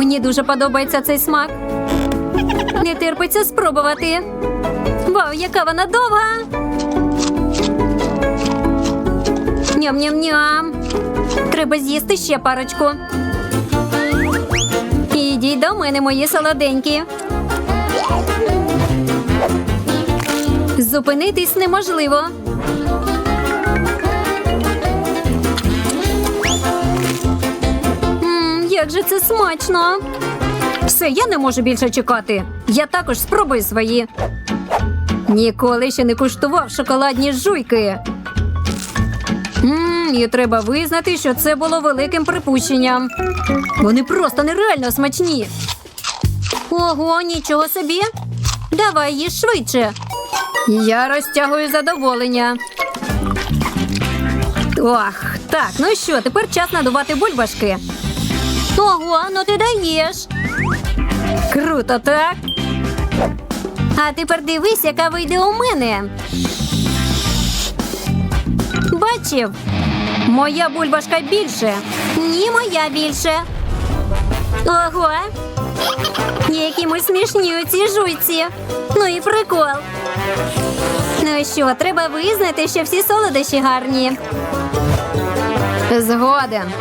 Мені дуже подобається цей смак. Не терпиться спробувати. Вау, яка вона довга! Ням-ням-ням. Треба з'їсти ще парочку. Ідіть до мене, мої солоденькі. Зупинитись неможливо. Як же це смачно. Все, я не можу більше чекати. Я також спробую свої. Ніколи ще не куштував шоколадні жуйки. Мм, і треба визнати, що це було великим припущенням. Вони просто нереально смачні. Ого, нічого собі. Давай їж швидше. Я розтягую задоволення. Ох, так, ну що, тепер час надувати бульбашки. Ого, ну ти даєш. Круто, так? А тепер дивись, яка вийде у мене. Бачив? Моя бульбашка більше. Ні, моя більше. Ого. Які ми смішні у цій жуйці. Ну і прикол. Ну що, треба визнати, що всі солодощі гарні. Згоден.